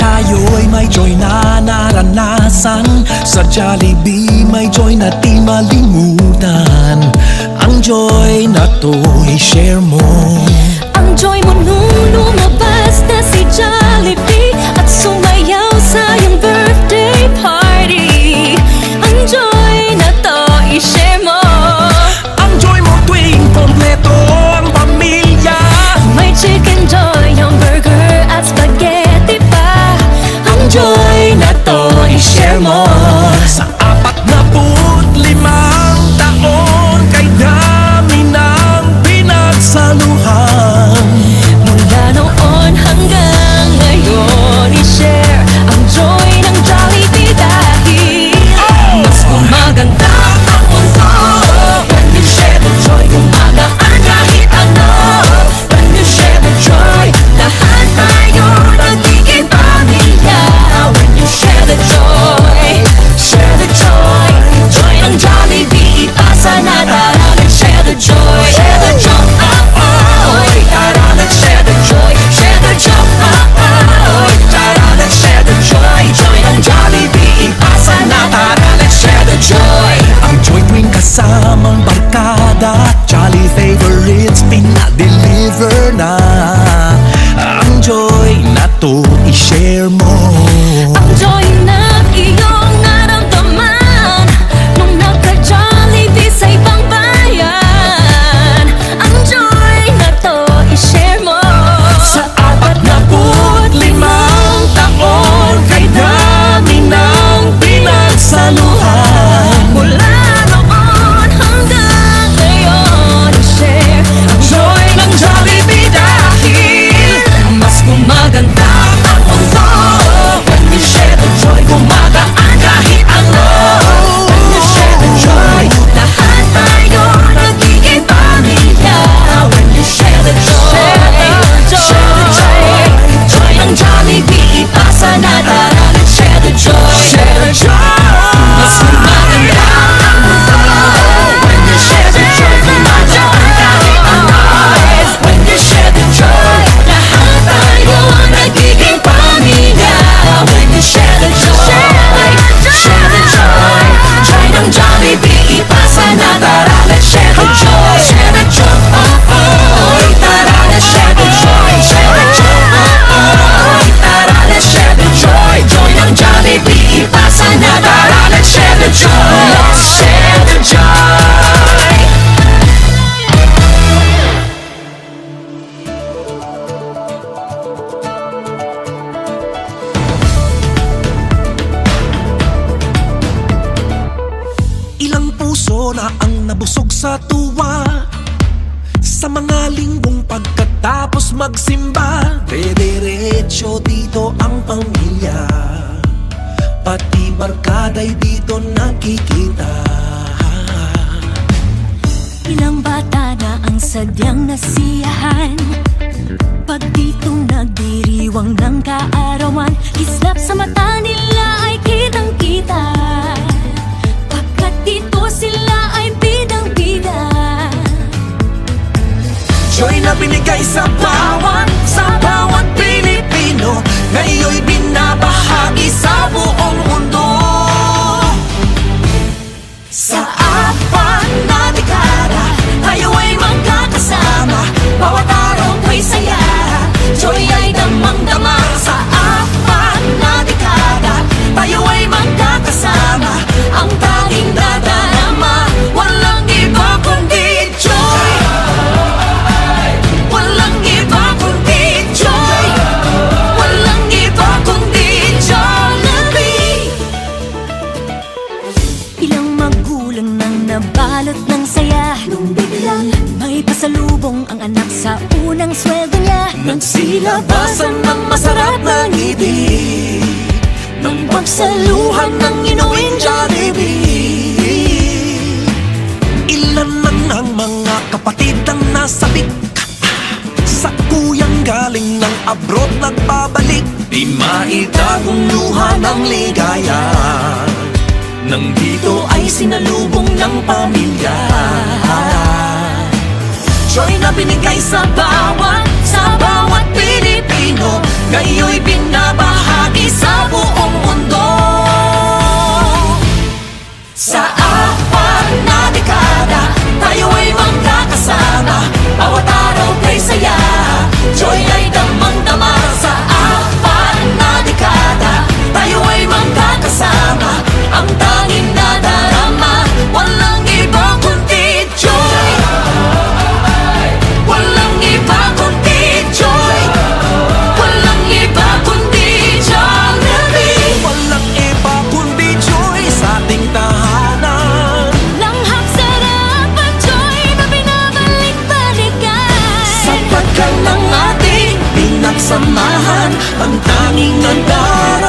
Tayo'y may joy na naranasan. Sa Jollibee may joy na di malimutan. Ang joy na to'y share mo. Ang joy mo nung lumabas na si Jollibee. nada. puso na ang nabusog sa tuwa. Sa mga pagkatapos magsimba Dederecho dito ang pamilya. Pati barkada'y dito nakikita. Ilang bata na ang sadyang nasiyahan. Pag dito nagdiriwang ng kaarawan Kislap sa mata nila ay kitang-kita. Nakasalubong ang anak sa unang sweldo niya Nang Nagsilabasan ng masarap na ngiti. Nang pagsaluhan ng inuwing Jollibee Ilan man ang mga kapatid ang nasabik? Sa kuyang galing ng abroad nagbabalik. Di maitagong luha ng ligaya. Nang dito ay sinalubong ng pamilya. Choy na binigay sa bawat, sa bawat Pilipino. Ngayon'y binabahay samahan. Ang tanging nandang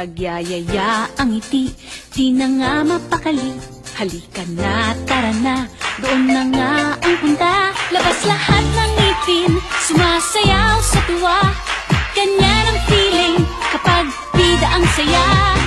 Nagyayaya ang ngiti, di na nga mapakali. Halika na, tara na, doon na nga ang punta. Labas lahat ng ngipin, sumasayaw sa tuwa. Ganyan ang feeling kapag bida ang saya